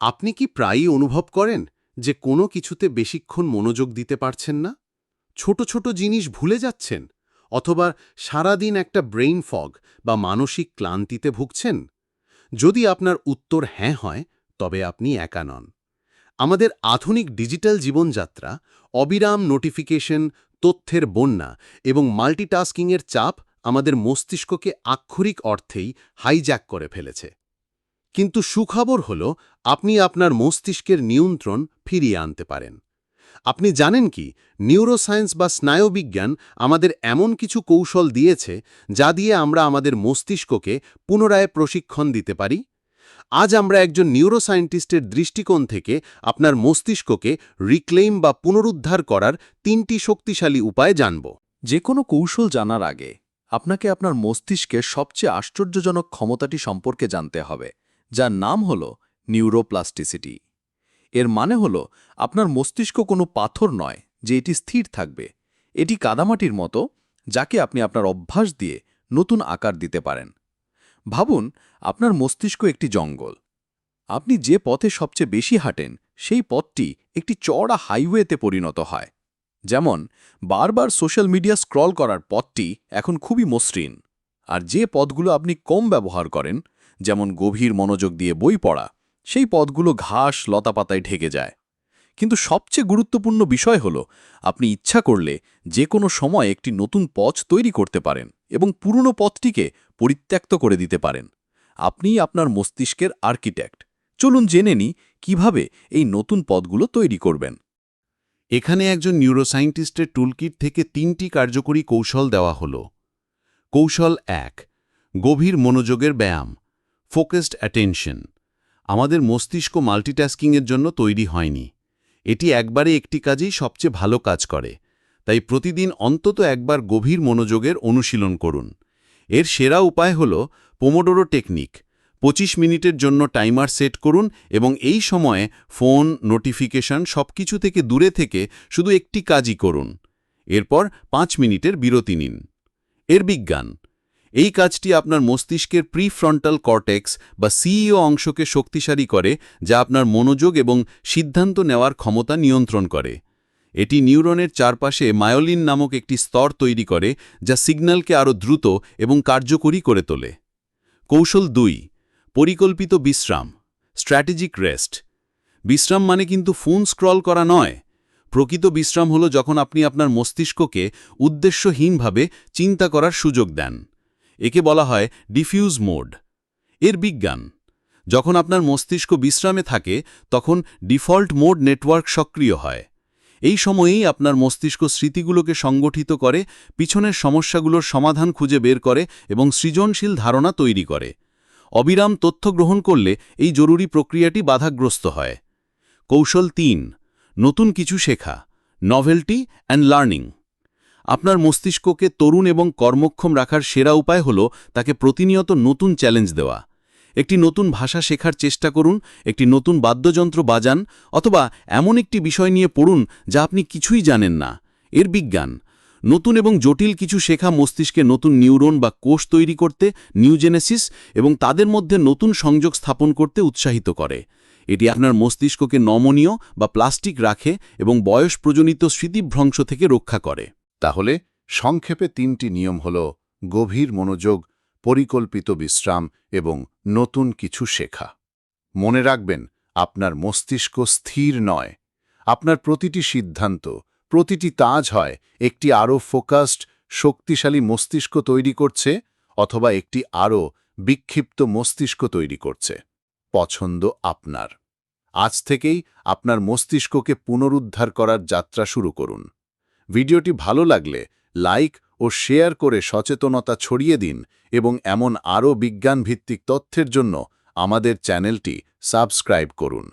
আপনি কি প্রায়ই অনুভব করেন যে কোনো কিছুতে বেশিক্ষণ মনোযোগ দিতে পারছেন না? ছোট ছোট জিনিস ভুলে যাচ্ছেন? অথবা সারাদিন একটা ব্রেইন ফগ বা মানসিক ক্লান্তিতে ভুগছেন? যদি আপনার উত্তর হ্যাঁ হয়, তবে আপনি একা নন। আমাদের আধুনিক ডিজিটাল জীবনযাত্রা, অবিরাম নোটিফিকেশন, তথ্যের বন্যা এবং মাল্টিটাস্কিংয়ের চাপ আমাদের মস্তিষ্ককে আক্ষরিক অর্থেই হাইজ্যাক করে ফেলেছে। কিন্তু সুখবর হল, আপনি আপনার মস্তিষ্কের নিয়ন্ত্রণ ফিরিয়ে আনতে পারেন। আপনি জানেন কি নিউরোসায়েন্স বা স্নায়ুবিজ্ঞান আমাদের এমন কিছু কৌশল দিয়েছে, যা দিয়ে আমরা আমাদের মস্তিষ্ককে পুনরায় প্রশিক্ষণ দিতে পারি? আজ আমরা একজন নিউরোসায়েন্টিস্টের দৃষ্টিকোণ থেকে আপনার মস্তিষ্ককে রিক্লেইম বা পুনরুদ্ধার করার তিনটি শক্তিশালী উপায় জানব। যে কোনো কৌশল জানার আগে, আপনাকে আপনার মস্তিষ্কের সবচেয়ে আশ্চর্যজনক ক্ষমতাটি সম্পর্কে জানতে হবে। যার নাম হল নিউরোপ্লাস্টিসিটি। এর মানে হল আপনার মস্তিষ্ক কোনো পাথর নয় যে এটি স্থির থাকবে। এটি কাদামাটির মতো, যাকে আপনি আপনার অভ্যাস দিয়ে নতুন আকার দিতে পারেন। ভাবুন, আপনার মস্তিষ্ক একটি জঙ্গল। আপনি যে পথে সবচেয়ে বেশি হাঁটেন, সেই পথটি একটি চড়া হাইওয়েতে পরিণত হয়। যেমন, বারবার সোশ্যাল মিডিয়া স্ক্রল করার পথটি এখন খুবই মসৃণ। আর যে পথগুলো আপনি কম ব্যবহার করেন যেমন গভীর মনোযোগ দিয়ে বই পড়া, সেই পদগুলো ঘাস লতাপাতায় ঢেকে যায়। কিন্তু সবচেয়ে গুরুত্বপূর্ণ বিষয় হল, আপনি ইচ্ছা করলে যে কোনো সময় একটি নতুন পথ তৈরি করতে পারেন এবং পুরনো পথটিকে পরিত্যক্ত করে দিতে পারেন। আপনিই আপনার মস্তিষ্কের আর্কিটেক্ট। চলুন জেনে নিই কীভাবে এই নতুন পদগুলো তৈরি করবেন। এখানে একজন নিউরোসায়েন্টিস্টের টুলকিট থেকে তিনটি কার্যকরী কৌশল দেওয়া হল। কৌশল এক, গভীর মনোযোগের ব্যায়াম। Focused attention. আমাদের মস্তিষ্ক মাল্টিটাস্কিংয়ের জন্য তৈরি হয়নি। এটি একবারে একটি কাজেই সবচেয়ে ভালো কাজ করে। তাই প্রতিদিন অন্তত একবার গভীর মনোযোগের অনুশীলন করুন। এর সেরা উপায় হল পোমোডোরো টেকনিক। ২৫ মিনিটের জন্য টাইমার সেট করুন এবং এই সময়ে ফোন, নোটিফিকেশন সবকিছু থেকে দূরে থেকে শুধু একটি কাজই করুন। এরপর পাঁচ মিনিটের বিরতি নিন। এর বিজ্ঞান। এই কাজটি আপনার মস্তিষ্কের প্রিফ্রন্টাল কর্টেক্স বা সিইও অংশকে শক্তিশালী করে, যা আপনার মনোযোগ এবং সিদ্ধান্ত নেওয়ার ক্ষমতা নিয়ন্ত্রণ করে। এটি নিউরনের চারপাশে মায়োলিন নামক একটি স্তর তৈরি করে, যা সিগন্যালকে আরও দ্রুত এবং কার্যকরী করে তোলে। কৌশল দুই, পরিকল্পিত বিশ্রাম, স্ট্র্যাটেজিক রেস্ট। বিশ্রাম মানে কিন্তু ফোন স্ক্রল করা নয়। প্রকৃত বিশ্রাম হলো যখন আপনি আপনার মস্তিষ্ককে উদ্দেশ্যহীনভাবে চিন্তা করার সুযোগ দেন। একে বলা হয় ডিফিউজ মোড এর বিজ্ঞান, যখন আপনার মস্তিষ্ক বিশ্রামে থাকে, তখন ডিফল্ট মোড নেটওয়ার্ক সক্রিয় হয়। এই সময়েই আপনার মস্তিষ্ক স্মৃতিগুলোকে সংগঠিত করে, পিছনের সমস্যাগুলোর সমাধান খুঁজে বের করে এবং সৃজনশীল ধারণা তৈরি করে। অবিরাম তথ্য গ্রহণ করলে এই জরুরি প্রক্রিয়াটি বাধাগ্রস্ত হয়। কৌশল তিন, নতুন কিছু শেখা নভেলটি অ্যান্ড লার্নিং আপনার মস্তিষ্ককে তরুণ এবং কর্মক্ষম রাখার সেরা উপায় হল তাকে প্রতিনিয়ত নতুন চ্যালেঞ্জ দেওয়া। একটি নতুন ভাষা শেখার চেষ্টা করুন, একটি নতুন বাদ্যযন্ত্র বাজান, অথবা এমন একটি বিষয় নিয়ে পড়ুন যা আপনি কিছুই জানেন না। এর বিজ্ঞান। নতুন এবং জটিল কিছু শেখা মস্তিষ্কে নতুন নিউরন বা কোষ তৈরি করতে, নিউজেনেসিস এবং তাদের মধ্যে নতুন সংযোগ স্থাপন করতে উৎসাহিত করে। এটি আপনার মস্তিষ্ককে নমনীয় বা প্লাস্টিক রাখে এবং বয়স প্রজনিত স্মৃতিভ্রংশ থেকে রক্ষা করে। তাহলে সংক্ষেপে তিনটি নিয়ম হল গভীর মনোযোগ, পরিকল্পিত বিশ্রাম এবং নতুন কিছু শেখা। মনে রাখবেন, আপনার মস্তিষ্ক স্থির নয়। আপনার প্রতিটি সিদ্ধান্ত, প্রতিটি তাজ হয়, একটি আরও ফোকাসড, শক্তিশালী মস্তিষ্ক তৈরি করছে অথবা একটি আরও বিক্ষিপ্ত মস্তিষ্ক তৈরি করছে। পছন্দ আপনার। আজ থেকেই আপনার মস্তিষ্ককে পুনরুদ্ধার করার যাত্রা শুরু করুন। ভিডিওটি ভালো লাগলে লাইক ও শেয়ার করে সচেতনতা ছড়িয়ে দিন এবং এমন আরও বিজ্ঞানভিত্তিক তথ্যের জন্য আমাদের চ্যানেলটি সাবস্ক্রাইব করুন।